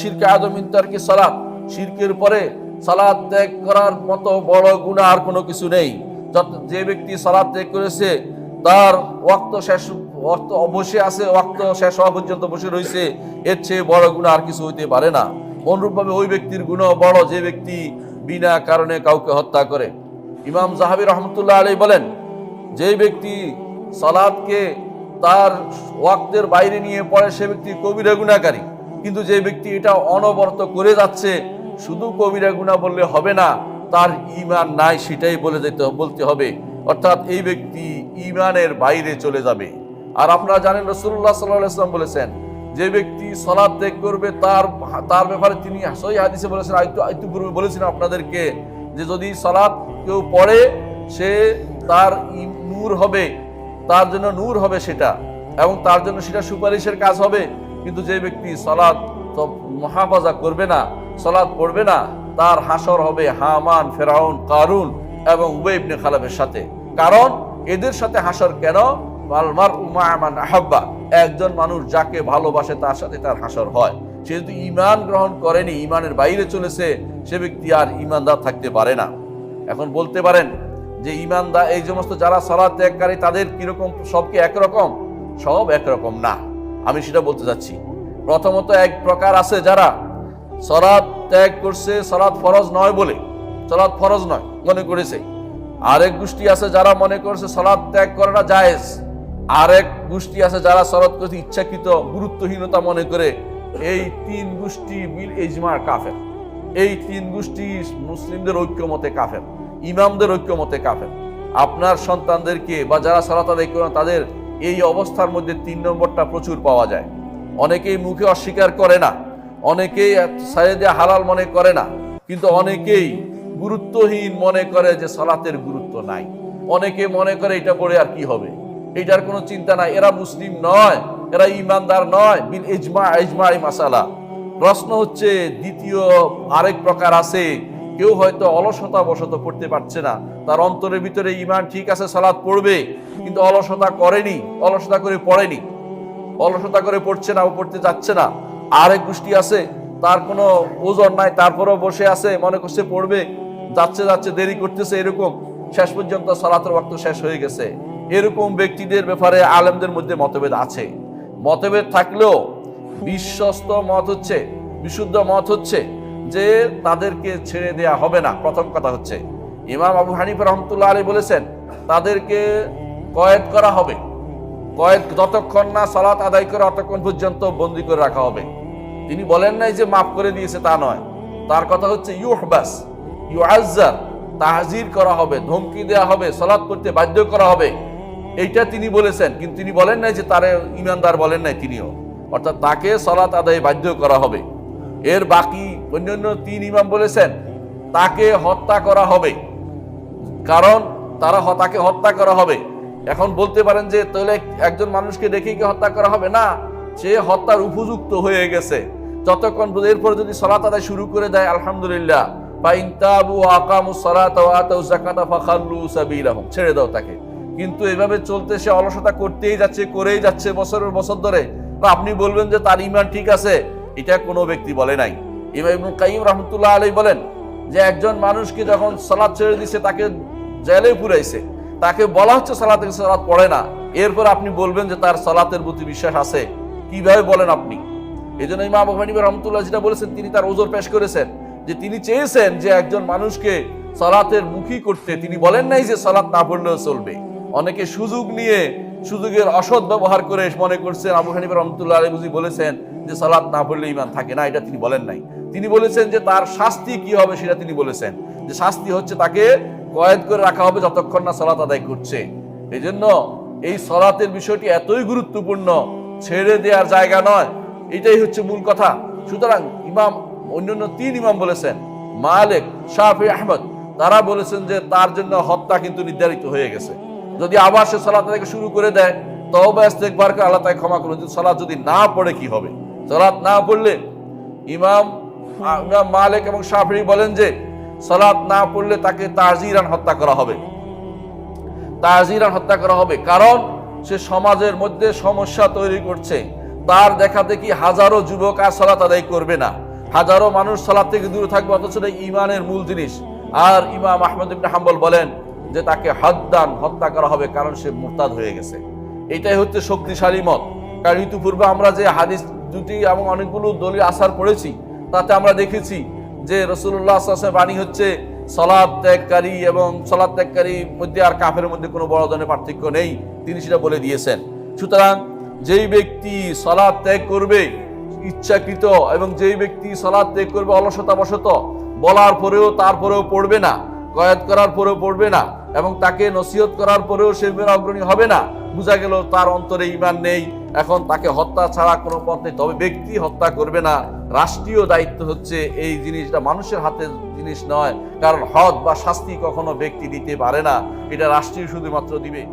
শিরকে admin তারকি সালাত। শিরকের পরে সালাত ত্যাগ করার মতো বড় আর কোনো কিছু নেই। যে ব্যক্তি সালাত ত্যাগ করেছে, তার ওয়াক্ত শেষ আছে, ওয়াক্ত শেষ বসে রয়েছে এর চেয়ে বড় আর কিছু হইতে পারে না। ওই ব্যক্তির গুণ বড় যে ব্যক্তি বিনা কারণে কাউকে হত্যা করে। ইমাম জাহাবি রহমতুল্লাহ আলী বলেন, যে ব্যক্তি সালাদকে তার ওয়াক্তের বাইরে নিয়ে পড়ে, সে ব্যক্তি কবিরা গুণাকারী কিন্তু যে ব্যক্তি এটা অনবরত করে যাচ্ছে, শুধু কবিরা গুণা বললে হবে না, তার ইমান নাই সেটাই বলে যেতে, বলতে হবে। অর্থাৎ এই ব্যক্তি ইমানের বাইরে চলে যাবে। আর আপনারা জানেন রসুল্লাহ সাল্লাম বলেছেন, যে ব্যক্তি সলাদ ত্যাগ করবে, তার তার ব্যাপারে তিনি সই হাদিসে বলেছেন আইতু আইতু পূর্বে বলেছিলেন আপনাদেরকে, যে যদি সলাদ কেউ পড়ে, সে তার নূর হবে, তার জন্য নূর হবে সেটা, এবং তার জন্য সেটা সুপারিশের কাজ হবে। কিন্তু যে ব্যক্তি সলাদ তো মহাফাজা করবে না সলাদ পড়বে না, তার হাসর হবে হামান, ফেরাউন, কারুন এবং উবেবনে খালাবের সাথে। কারণ এদের সাথে হাসর কেন? মালমার উমায়মান আহাব্বা। একজন মানুষ যাকে ভালোবাসে তার সাথে তার হাসর হয়। সে যদি ইমান গ্রহণ করেনি ইমানের বাইরে চলেছে, সে ব্যক্তি আর ইমানদার থাকতে পারে না। এখন বলতে পারেন যে ইমানদার এই সমস্ত যারা সালাদ ত্যাগকারী, তাদের কীরকম সব কি একরকম? সব একরকম না। আমি সেটা বলতে চাচ্ছি প্রথমত এক প্রকার আছে যারা সলাদ ত্যাগ করছে সলাদ ফরজ নয় বলে সলাদ ফরজ নয় মনে করেছে। আরেক গোষ্ঠী আছে যারা মনে করছে সলাদ ত্যাগ করাটা জায়েজ। আরেক গোষ্ঠী আছে যারা সলাদ করতে ইচ্ছাকৃত, গুরুত্বহীনতা মনে করে। এই তিন গোষ্ঠী বিল ইজমার কাফের। এই তিন গোষ্ঠী মুসলিমদের ঐক্যমতে কাফের, ইমামদের ঐক্যমতে কাফের। আপনার সন্তানদেরকে বা যারা সালাত আদায় করেন, তাদের এই অবস্থার মধ্যে তিন নম্বরটা প্রচুর পাওয়া যায়। অনেকেই মুখে অস্বীকার করে না, অনেকেই সাইদে হালাল মনে করে না, কিন্তু অনেকেই গুরুত্বহীন মনে করে যে সালাতের গুরুত্ব নাই। অনেকে মনে করে এটা পড়ে আর কি হবে? এটার কোনো চিন্তা নাই। এরা মুসলিম নয়, এরা ইমানদার নয়, বিল ইজমা ইজমা মাসালা। প্রশ্ন হচ্ছে, দ্বিতীয় আরেক প্রকার আছে কেউ হয়তো অলসতা বশত পড়তে পারছে না। তার অন্তরের ভিতরে ইমান ঠিক আছে সালাদ পড়বে, কিন্তু অলসতা করেনি, অলসতা করে পড়েনি। অলসতা করে পড়ছে না, ও পড়তে যাচ্ছে না। আরেক গোষ্ঠী আছে, তার কোনো ওজন নাই, তারপরেও বসে আছে, মনে করছে পড়বে, যাচ্ছে যাচ্ছে, দেরি করতেছে, এরকম। শেষ পর্যন্ত সালাতের ওয়াক্ত শেষ হয়ে গেছে। এরকম ব্যক্তিদের ব্যাপারে আলেমদের মধ্যে মতভেদ আছে। মতভেদ থাকলেও বিশ্বস্ত মত হচ্ছে, বিশুদ্ধ মত হচ্ছে। যে তাদেরকে ছেড়ে দেয়া হবে না। প্রথম কথা হচ্ছে, ইমাম আবু হানিফ রহমতুল্লাহ আলী বলেছেন, তাদেরকে কয়েদ করা হবে। কয়েদ যতক্ষণ না সালাত আদায় করে অতক্ষণ পর্যন্ত বন্দি করে রাখা হবে। তিনি বলেন নাই যে মাফ করে দিয়েছে, তা নয়। তার কথা হচ্ছে, ইউহবাস ইউআজার তাহজির করা হবে, ধমকি দেওয়া হবে, সালাত করতে বাধ্য করা হবে। এইটা তিনি বলেছেন, কিন্তু তিনি বলেন নাই যে তারে ইমানদার বলেন নাই তিনিও। অর্থাৎ তাকে সালাত আদায় বাধ্য করা হবে। এর বাকি অন্যান্য তিন ইমাম বলেছেন, তাকে হত্যা করা হবে। কারণ তারা তাকে হত্যা করা হবে। এখন বলতে পারেন যে, তাহলে একজন মানুষকে দেখেই কি হত্যা করা হবে? না, সে হত্যার উপযুক্ত হয়ে গেছে। যতক্ষণ এরপর যদি সলাত আদায় শুরু করে দেয়, আলহামদুলিল্লাহ। ছেড়ে দাও তাকে। কিন্তু এভাবে চলতে সে অলসতা করতেই যাচ্ছে, করেই যাচ্ছে বছরের বছর ধরে। আপনি বলবেন যে, তার ইমান ঠিক আছে। এটা কোনো ব্যক্তি বলে নাই। ইমাম কাইয়িম রাহমাতুল্লাহ আলাইহি বলেন যে একজন মানুষকে যখন সালাত ছেড়ে দিছে, তাকে জেলে পুরাইছে, তাকে বলা হচ্ছে সালাত থেকে সালাত পড়ে না। এরপর আপনি বলবেন যে তার সালাতের প্রতি বিশ্বাস আছে। কীভাবে বলেন আপনি? এই জন্য ইমাম আবু রহমতুল্লাহ যেটা বলেছেন, তিনি তার ওজোর পেশ করেছেন যে তিনি চেয়েছেন যে একজন মানুষকে সালাতের মুখী করতে। তিনি বলেন নাই যে সালাত না পড়লেও চলবে। অনেকে সুযোগ নিয়ে সুযোগের অসৎ ব্যবহার করে মনে করছেন, আবু হানিফা রহমতুল্লাহ আলী বুঝি বলেছেন যে সালাত না পড়লে ইমান থাকে না, এটা তিনি বলেন নাই। তিনি বলেছেন যে তার শাস্তি কি হবে সেটা তিনি বলেছেন। যে শাস্তি হচ্ছে তাকে কয়েদ করে রাখা হবে যতক্ষণ না সালাত আদায় করছে। এই জন্য এই সলাতের বিষয়টি এতই গুরুত্বপূর্ণ, ছেড়ে দেওয়ার জায়গা নয়। এটাই হচ্ছে মূল কথা। সুতরাং ইমাম, অন্যান্য তিন ইমাম বলেছেন, মালিক শাহি আহমদ, তারা বলেছেন যে তার জন্য হত্যা কিন্তু নির্ধারিত হয়ে গেছে। যদি আবার সে সলাত থেকে শুরু করে দেয় তবে আল্লাহ তাকে ক্ষমা করবেন যদি সালাত যদি না পড়ে, কি হবে? সালাত না পড়লে ইমাম ইমাম মালিক এবং শাফি বলেন যে সালাত না পড়লে তাকে তাজিরান হত্যা করা হবে। তাজিরান হত্যা করা হবে। কারণ, সে সমাজের মধ্যে সমস্যা তৈরি করছে। তার দেখা দেখি হাজারো যুবক আর সালাত আদায় করবে না। হাজারো মানুষ সালাত থেকে দূরে থাকবে, অথচ ইমানের মূল জিনিস। আর ইমাম আহমদ ইবনে হাম্বল বলেন যে, তাকে হদ্দান হত্যা করা হবে কারণ সে মুরতাদ হয়ে গেছে। এটাই হচ্ছে শক্তিশালী মত। কারণ ইতিপূর্বে আমরা যে হাদিস দুটি এবং অনেকগুলো দলীয় আসার পড়েছি তাতে আমরা দেখেছি যে রসুল্লাহ বাণী হচ্ছে সলাদ ত্যাগকারী এবং সলাদ ত্যাগকারীর মধ্যে আর কাফের মধ্যে কোনো বড় ধরনের পার্থক্য নেই। তিনি সেটা বলে দিয়েছেন। সুতরাং যেই ব্যক্তি সলাদ ত্যাগ করবে, ইচ্ছাকৃত এবং যেই ব্যক্তি সলাদ ত্যাগ করবে অলসতা বশত বলার পরেও তারপরেও পড়বে না কয়াত করার পরেও পড়বে না এবং তাকে নসিহত করার পরেও সে অগ্রণী হবে না। বোঝা গেল তার অন্তরে ইমান নেই। এখন তাকে হত্যা ছাড়া কোনো পথ নেই। তবে ব্যক্তি হত্যা করবে না। রাষ্ট্রীয় দায়িত্ব হচ্ছে এই জিনিসটা, মানুষের হাতে জিনিস নয়। কারণ হদ বা শাস্তি কখনো ব্যক্তি দিতে পারে না। এটা রাষ্ট্রীয় শুধুমাত্র দিবে।